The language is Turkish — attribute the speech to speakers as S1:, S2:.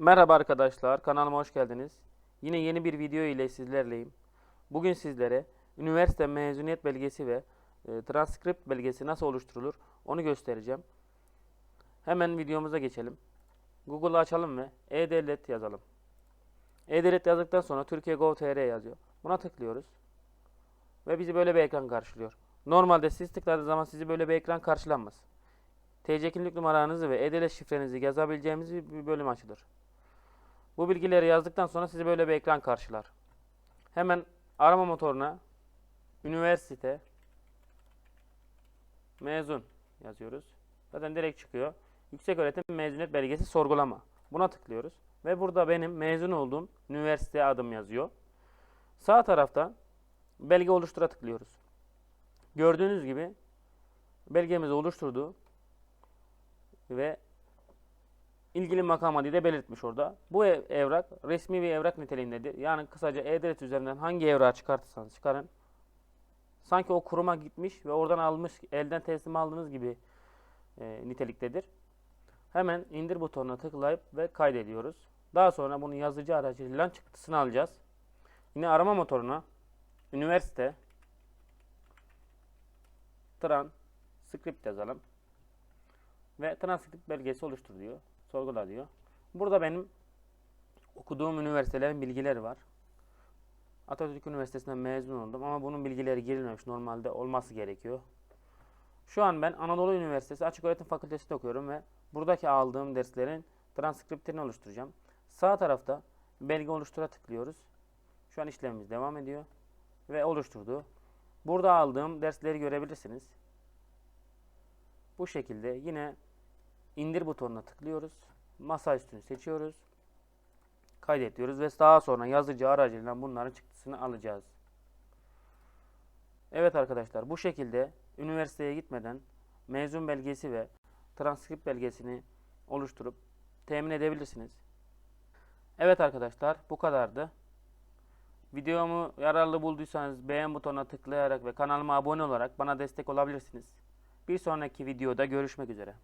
S1: Merhaba arkadaşlar, kanalıma hoş geldiniz. Yine yeni bir video ile sizlerleyim. Bugün sizlere üniversite mezuniyet belgesi ve e, transkript belgesi nasıl oluşturulur onu göstereceğim. Hemen videomuza geçelim. Google'ı açalım ve e-devlet yazalım. E-devlet yazdıktan sonra Türkiye Gov.tr yazıyor. Buna tıklıyoruz. Ve bizi böyle bir ekran karşılıyor. Normalde siz tıkladığınız zaman sizi böyle bir ekran karşılanmaz. TC kimlik numaranızı ve e-devlet şifrenizi yazabileceğimiz bir bölüm açılır. Bu bilgileri yazdıktan sonra sizi böyle bir ekran karşılar. Hemen arama motoruna üniversite mezun yazıyoruz. Zaten direkt çıkıyor. Yüksek öğretim mezuniyet belgesi sorgulama. Buna tıklıyoruz. Ve burada benim mezun olduğum üniversite adım yazıyor. Sağ tarafta belge oluştura tıklıyoruz. Gördüğünüz gibi belgemizi oluşturdu ve ilgili makam adı de belirtmiş orada. Bu ev- evrak resmi bir evrak niteliğindedir. Yani kısaca e-devlet üzerinden hangi evrağı çıkartırsanız çıkarın. Sanki o kuruma gitmiş ve oradan almış, elden teslim aldığınız gibi e, niteliktedir. Hemen indir butonuna tıklayıp ve kaydediyoruz. Daha sonra bunu yazıcı aracılığıyla çıktısını alacağız. Yine arama motoruna üniversite tran script yazalım ve transkript belgesi oluştur diyor. Sorgula diyor. Burada benim okuduğum üniversitelerin bilgileri var. Atatürk Üniversitesi'nden mezun oldum ama bunun bilgileri girilmemiş. Normalde olması gerekiyor. Şu an ben Anadolu Üniversitesi Açık Öğretim Fakültesi'nde okuyorum ve buradaki aldığım derslerin transkriptini oluşturacağım. Sağ tarafta belge oluştura tıklıyoruz. Şu an işlemimiz devam ediyor ve oluşturdu. Burada aldığım dersleri görebilirsiniz. Bu şekilde yine indir butonuna tıklıyoruz. Masa üstünü seçiyoruz. Kaydet diyoruz ve daha sonra yazıcı aracılığıyla bunların çıktısını alacağız. Evet arkadaşlar bu şekilde üniversiteye gitmeden mezun belgesi ve transkript belgesini oluşturup temin edebilirsiniz. Evet arkadaşlar bu kadardı. Videomu yararlı bulduysanız beğen butonuna tıklayarak ve kanalıma abone olarak bana destek olabilirsiniz. Bir sonraki videoda görüşmek üzere.